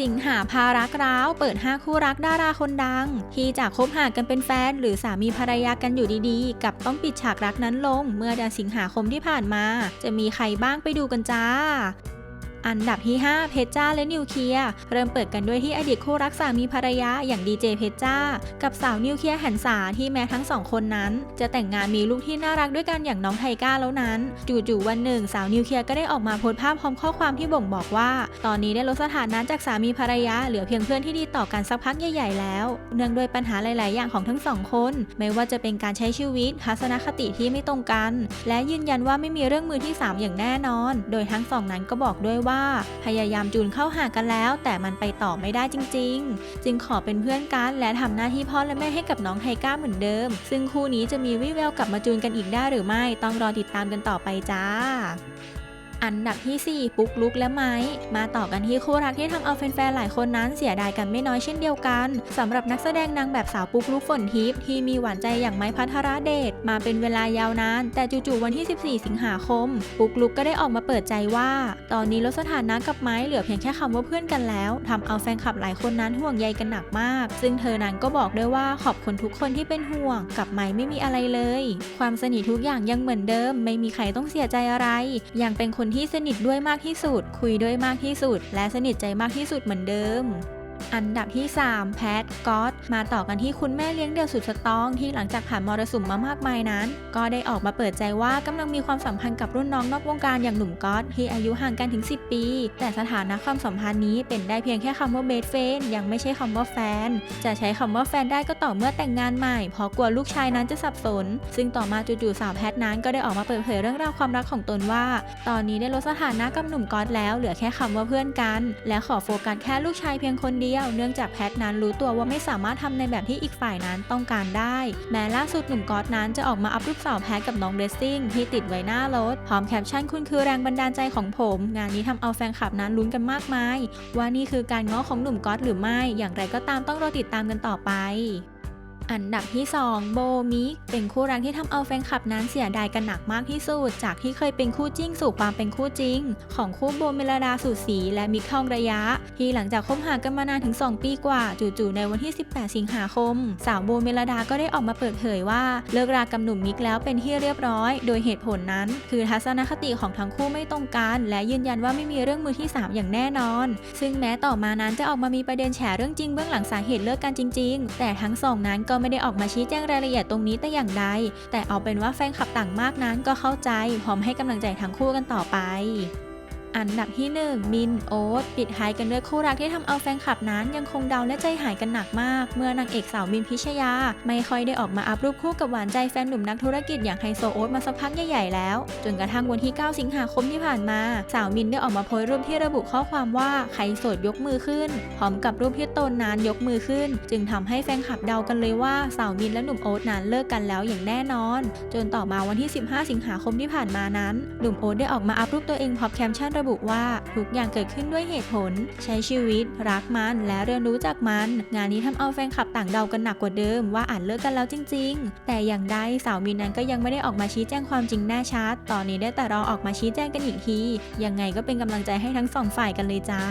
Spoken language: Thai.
สิงหาพารักร้าว เปิด 5 คู่รักดาราคนดัง ที่จากคบหากันเป็นแฟน หรือสามีภรรยากันอยู่ดีๆ กับต้องปิดฉากรักนั้นลง เมื่อเดือนสิงหาคมที่ผ่านมา จะมีใครบ้างไปดูกันจ้า อันดับที่ 5 เพชจ้าและนิวเคลียร์เริ่มเปิดกันด้วยที่อดีตคู่รักสามีภรรยาอย่างดีเจเพชจ้า กับสาวนิวเคลียร์หันษาที่แม้ทั้งสองคนนั้น จะแต่งงานมีลูกที่น่ารักด้วยกันอย่างน้องไทก้าแล้วนั้น จู่ๆวันหนึ่ง สาวนิวเคลียร์ก็ได้ออกมาโพสต์ภาพพร้อมข้อความที่บ่งบอกว่า ตอนนี้ได้ลดสถานะจากสามีภรรยาเหลือเพียงเพื่อนที่ดีต่อกันสักพักใหญ่ๆแล้ว เนื่องด้วยปัญหาหลาย ๆ อย่างของทั้งสองคน ไม่ว่าจะเป็นการใช้ชีวิตทัศนคติที่ไม่ตรงกัน และยืนยันว่าไม่มีเรื่องมือที่สามอย่างแน่นอน โดยทั้งสองนั้นก็บอกด้วยว่าพยายามจูนเข้าหากันแล้ว แต่มันไปต่อไม่ได้จริง ๆ จึงขอเป็นเพื่อนกันและทำหน้าที่พ่อและแม่ให้กับน้องไทก้าเหมือนเดิม ซึ่งคู่นี้จะมีวิแววกลับมาจูนกันอีกได้หรือไม่ต้องรอติดตามกันต่อไปจ้า อันดับที่ 4 ปุ๊กลุกและไม้ มาต่อกันที่คู่รักที่ทำเอาแฟนๆหลายคนนั้นเสียดายกันไม่น้อยเช่นเดียวกันสำหรับนักแสดงนางแบบสาวปุ๊กลุกฝนทิพย์ที่มีหวานใจอย่างไม้พัทรเดชมาเป็นเวลายาวนาน แต่จู่ๆวันที่ 14 สิงหาคม ปุ๊กลุกก็ได้ออกมาเปิดใจว่า ตอนนี้ลดสถานะกับไม้เหลือเพียงแค่คำว่าเพื่อนกันแล้วทำเอาแฟนคลับหลายคนนั้นห่วงใยกันหนักมาก ซึ่งเธอนั้นก็บอกด้วยว่าขอบคุณทุกคนที่เป็นห่วง กับไม้ไม่มีอะไรเลย ความสนิททุกอย่างยังเหมือนเดิม ไม่มีใครต้องเสียใจอะไร ยังเป็นคนที่สนิทด้วยมากที่สุด คุยด้วยมากที่สุด และสนิทใจมากที่สุดเหมือนเดิม อันดับที่ 3 แพทก๊อตมาต่อกันที่คุณแม่เลี้ยงเดี่ยวสุดสตองที่หลังจากผ่านมรสุมมามากมายนั้น ก็ได้ออกมาเปิดใจว่ากำลังมีความสัมพันธ์กับรุ่นน้องนอกวงการอย่างหนุ่มก๊อตที่อายุห่างกันถึง 10 ปี แต่สถานะความสัมพันธ์นี้เป็นได้เพียงแค่คำว่าเบสเฟนยังไม่ใช่คำว่าแฟน จะใช้คำว่าแฟนได้ก็ต่อเมื่อแต่งงานใหม่ เพราะกลัวลูกชายนั้นจะสับสน ซึ่งต่อมาจู่ๆสาวแพทนั้นก็ได้ออกมาเปิดเผยเรื่องราวความรักของตนว่า ตอนนี้ได้ลดสถานะกับหนุ่มก๊อตแล้วเหลือแค่คำว่าเพื่อนกัน และขอโฟกัสแค่ลูกชายเพียงคนเดียวเนื่องจากแพทนั้นรู้ตัวว่าไม่สามารถทำในแบบที่อีกฝ่ายนั้นต้องการได้ แม้ล่าสุดหนุ่มก๊อตนั้นจะออกมาอัพรูปสาวแพทกับน้องเรซซิ่งที่ติดไว้หน้ารถพร้อมแคปชั่นคุณคือแรงบันดาลใจของผม งานนี้ทำเอาแฟนคลับนั้นลุ้นกันมากมาย ว่านี่คือการง้อของหนุ่มก๊อตหรือไม่ อย่างไรก็ตามต้องรอติดตามกันต่อไป อันดับที่ 2 โบมิกเป็นคู่รักที่ทำเอาแฟนคลับนั้นเสียดายกันหนักมากที่สุด จากที่เคยเป็นคู่จิ้งสู่ความเป็นคู่จริง ของคู่โบเมลดาสุดสี และมิกทองระยะ ที่หลังจากคบหากันมานานถึง 2 ปีกว่า จู่ๆในวันที่ 18 สิงหาคม สาวโบเมลดาก็ได้ออกมาเปิดเผยว่า เลิกรากับหนุ่มมิกแล้วเป็นที่เรียบร้อย โดยเหตุผลนั้น คือทัศนคติของทั้งคู่ไม่ตรงกัน และยืนยันว่าไม่มีเรื่องมือที่ 3 อย่างแน่นอน ซึ่งแม้ต่อมานั้นจะออกมามีประเด็นแฉเรื่องจริงเบื้องหลังสาเหตุเลิกกันจริง ๆ แต่ทั้งสองนั้นก็ไม่ได้ออกมาชี้แจงรายละเอียดตรงนี้แต่อย่างใด แต่เอาเป็นว่าแฟนคลับต่างมากนั้นก็เข้าใจพร้อมให้กำลังใจทั้งคู่กันต่อไป อันดับที่ 1 มินโอ๊ตปิดท้ายกันด้วยคู่รักที่ทำเอาแฟนคลับนั้นยังคงเดาและใจหายกันหนักมาก เมื่อนางเอกสาวมินพิชยา ไม่ค่อยได้ออกมาอัพรูปคู่กับหวานใจแฟนหนุ่มนักธุรกิจอย่างไฮโซโอ๊ตมาสักพักใหญ่ๆแล้ว จนกระทั่งวันที่ 9 สิงหาคมที่ผ่านมา สาวมินได้ออกมาโพสต์รูปที่ระบุข้อความว่าใครโสดยกมือขึ้น พร้อมกับรูปที่ตนนั้นยกมือขึ้น จึงทำให้แฟนคลับเดากันเลยว่าสาวมินและหนุ่มโอ๊ตนั้นเลิกกันแล้วอย่างแน่นอน จนต่อมาวันที่ 15 สิงหาคมที่ผ่านมานั้น หนุ่มโอ๊ตได้ออกมาอัพรูปตัวเองพร้อมแคปชั่นระบุว่าทุกอย่างเกิดขึ้นด้วยเหตุผล ใช้ชีวิต รักมันและเรียนรู้จากมัน งานนี้ทำเอาแฟนคลับต่างเดากันหนักกว่าเดิมว่าอาจเลิกกันแล้วจริง ๆ แต่อย่างใดสาวมินนั้นก็ยังไม่ได้ออกมาชี้แจงความจริงแน่ชัด ตอนนี้ได้แต่รอออกมาชี้แจงกันอีกที ยังไงก็เป็นกำลังใจให้ทั้งสองฝ่ายกันเลยจ้า